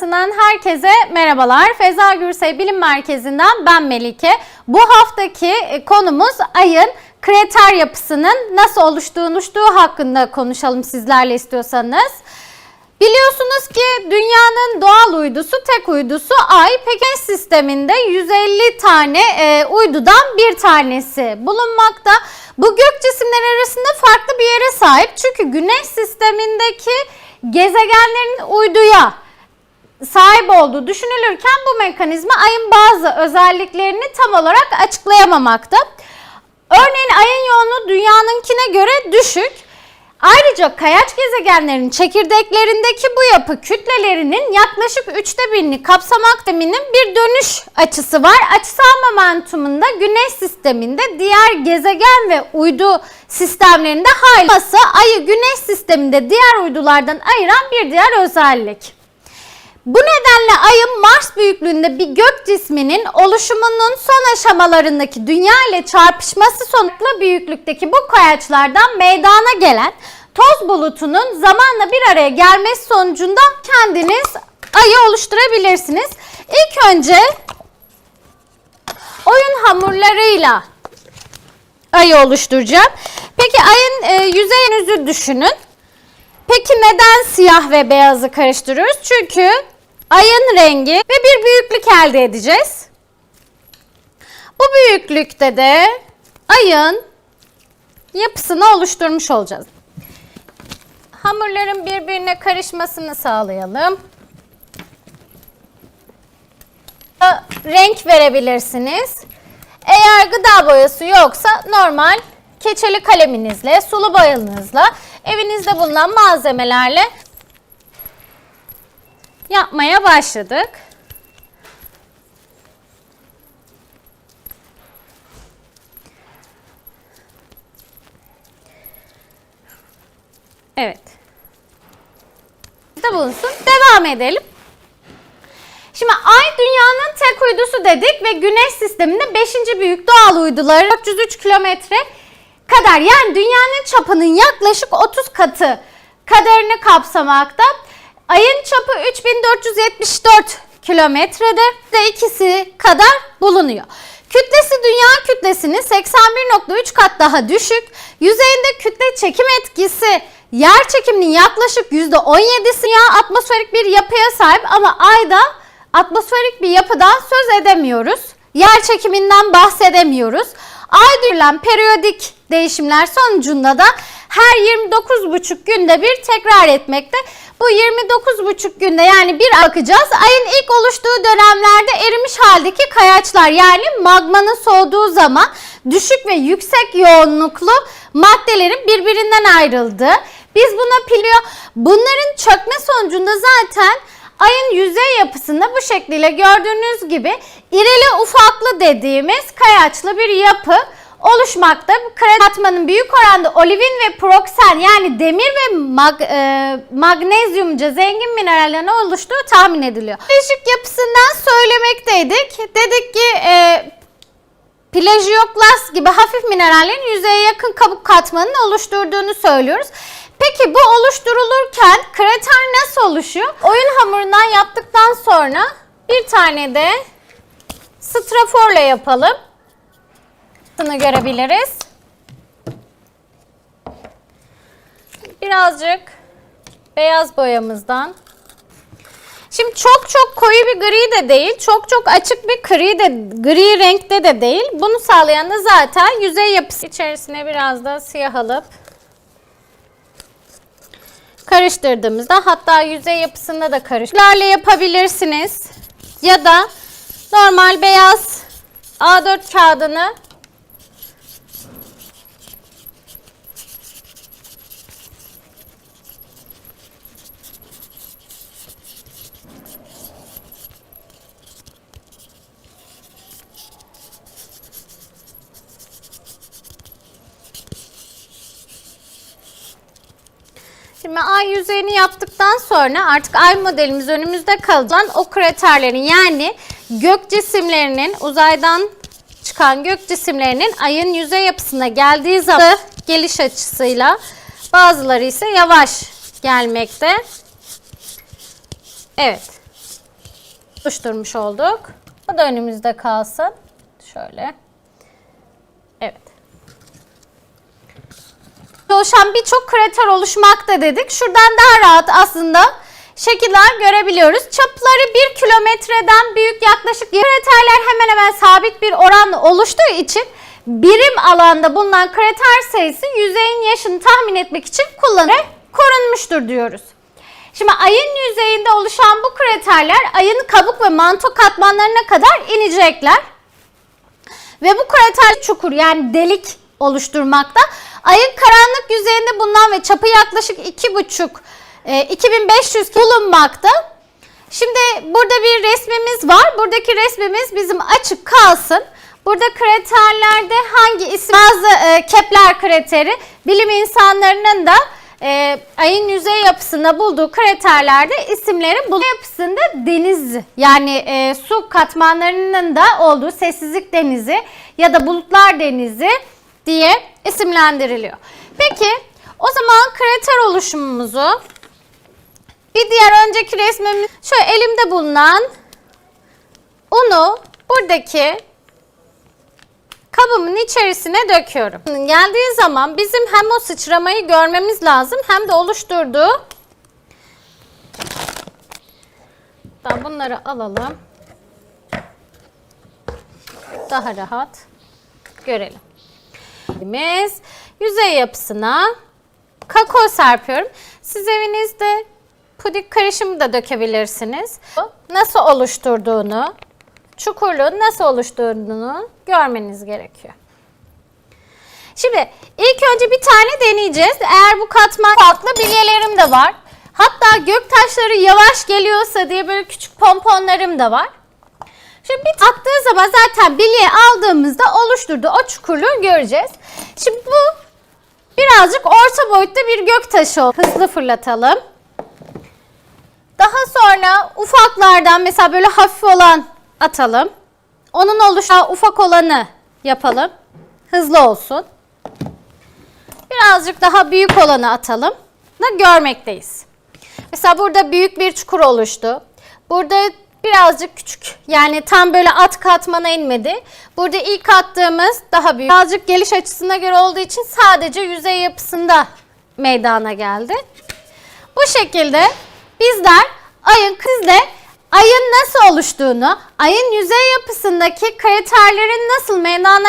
Dünyası'ndan herkese merhabalar. Feza Gürsey Bilim Merkezi'nden ben Melike. Bu haftaki e, konumuz ayın krater yapısının nasıl oluştuğu, hakkında konuşalım sizlerle istiyorsanız. Biliyorsunuz ki dünyanın doğal uydusu, tek uydusu Ay. Peki sisteminde 150 tane e, uydudan bir tanesi bulunmakta. Bu gök cisimleri arasında farklı bir yere sahip. Çünkü Güneş sistemindeki gezegenlerin uyduya sahip olduğu düşünülürken bu mekanizma ayın bazı özelliklerini tam olarak açıklayamamakta. Örneğin ayın yoğunluğu dünyanınkine göre düşük. Ayrıca kayaç gezegenlerin çekirdeklerindeki bu yapı kütlelerinin yaklaşık üçte birini kapsamak deminin bir dönüş açısı var. Açısal momentumunda güneş sisteminde diğer gezegen ve uydu sistemlerinde hayması ayı güneş sisteminde diğer uydulardan ayıran bir diğer özellik. Bu nedenle ayın Mars büyüklüğünde bir gök cisminin oluşumunun son aşamalarındaki dünya ile çarpışması sonuçlı büyüklükteki bu kayaçlardan meydana gelen toz bulutunun zamanla bir araya gelmesi sonucunda kendiniz ayı oluşturabilirsiniz. İlk önce oyun hamurlarıyla ayı oluşturacağım. Peki ayın e, yüzeyinizi düşünün. Peki neden siyah ve beyazı karıştırıyoruz? Çünkü ayın rengi ve bir büyüklük elde edeceğiz. Bu büyüklükte de ayın yapısını oluşturmuş olacağız. Hamurların birbirine karışmasını sağlayalım. Renk verebilirsiniz. Eğer gıda boyası yoksa normal keçeli kaleminizle, sulu boyanızla, evinizde bulunan malzemelerle yapmaya başladık. Evet. De bulunsun. Devam edelim. Şimdi Ay dünyanın tek uydusu dedik ve Güneş sisteminde 5. büyük doğal uyduları 403 kilometre kadar yani dünyanın çapının yaklaşık 30 katı kadarını kapsamakta. Ayın çapı 3474 kilometrede ve ikisi kadar bulunuyor. Kütlesi dünya kütlesinin 81.3 kat daha düşük. Yüzeyinde kütle çekim etkisi yer çekiminin yaklaşık %17'si ya atmosferik bir yapıya sahip ama ayda atmosferik bir yapıdan söz edemiyoruz. Yer çekiminden bahsedemiyoruz. Ay duyulan periyodik değişimler sonucunda da her 29,5 günde bir tekrar etmekte. Bu 29,5 günde yani bir akacağız. Ayın ilk oluştuğu dönemlerde erimiş haldeki kayaçlar yani magmanın soğuduğu zaman düşük ve yüksek yoğunluklu maddelerin birbirinden ayrıldığı. Biz buna piliyor. Bunların çökme sonucunda zaten ayın yüzey yapısında bu şekliyle gördüğünüz gibi irili ufaklı dediğimiz kayaçlı bir yapı oluşmakta. Kara katmanın büyük oranda olivin ve proksen yani demir ve mag, e, magnezyumca zengin minerallerden oluştuğu tahmin ediliyor. Biyolojik yapısından söylemekteydik. Dedik ki e, plajiyoklas gibi hafif minerallerin yüzeye yakın kabuk katmanını oluşturduğunu söylüyoruz. Peki bu oluşturulurken krater nasıl oluşuyor? Oyun hamurundan yaptıktan sonra bir tane de straforla yapalım. Bunu görebiliriz. Birazcık beyaz boyamızdan. Şimdi çok çok koyu bir gri de değil, çok çok açık bir gri de gri renkte de değil. Bunu sağlayan da zaten yüzey yapısı içerisine biraz da siyah alıp karıştırdığımızda hatta yüzey yapısında da karıştırlarla yapabilirsiniz. Ya da normal beyaz A4 kağıdını Şimdi ay yüzeyini yaptıktan sonra artık ay modelimiz önümüzde kalacak. O kraterlerin yani gök cisimlerinin uzaydan çıkan gök cisimlerinin ayın yüzey yapısına geldiği zaman geliş açısıyla bazıları ise yavaş gelmekte. Evet. oluşturmuş olduk. Bu da önümüzde kalsın. Şöyle. Evet. Oluşan birçok krater oluşmakta dedik. Şuradan daha rahat aslında şekiller görebiliyoruz. Çapları 1 kilometreden büyük yaklaşık kraterler hemen hemen sabit bir oranla oluştuğu için birim alanda bulunan krater sayısı yüzeyin yaşını tahmin etmek için kullanılır, korunmuştur diyoruz. Şimdi ayın yüzeyinde oluşan bu kraterler ayın kabuk ve manto katmanlarına kadar inecekler. Ve bu krater çukur yani delik oluşturmakta. Ayın karanlık yüzeyinde bulunan ve çapı yaklaşık 2,5 e, 2500 bulunmakta. Şimdi burada bir resmimiz var. Buradaki resmimiz bizim açık kalsın. Burada kraterlerde hangi isim? Bazı e, Kepler krateri bilim insanlarının da e, ayın yüzey yapısında bulduğu kraterlerde isimleri bu yapısında deniz yani e, su katmanlarının da olduğu sessizlik denizi ya da bulutlar denizi diye isimlendiriliyor. Peki o zaman krater oluşumumuzu bir diğer önceki resmimiz şöyle elimde bulunan unu buradaki kabımın içerisine döküyorum. Geldiği zaman bizim hem o sıçramayı görmemiz lazım hem de oluşturduğu Ben bunları alalım. Daha rahat görelim. Biz yüzey yapısına kakao serpiyorum. Siz evinizde puding karışımı da dökebilirsiniz. Nasıl oluşturduğunu, çukurluğun nasıl oluşturduğunu görmeniz gerekiyor. Şimdi ilk önce bir tane deneyeceğiz. Eğer bu katman farklı bilyelerim de var. Hatta gök taşları yavaş geliyorsa diye böyle küçük pomponlarım da var. Şimdi bir attığı zaman zaten bilye aldığımızda oluşturduğu o çukurluğu göreceğiz. Şimdi bu birazcık orta boyutta bir gök taşı. Hızlı fırlatalım. Daha sonra ufaklardan mesela böyle hafif olan atalım. Onun oluşacağı ufak olanı yapalım. Hızlı olsun. Birazcık daha büyük olanı atalım. Da görmekteyiz. Mesela burada büyük bir çukur oluştu. Burada birazcık küçük yani tam böyle at katmana inmedi. Burada ilk attığımız daha büyük. Birazcık geliş açısına göre olduğu için sadece yüzey yapısında meydana geldi. Bu şekilde bizler ayın sizle ayın nasıl oluştuğunu, ayın yüzey yapısındaki kraterlerin nasıl meydana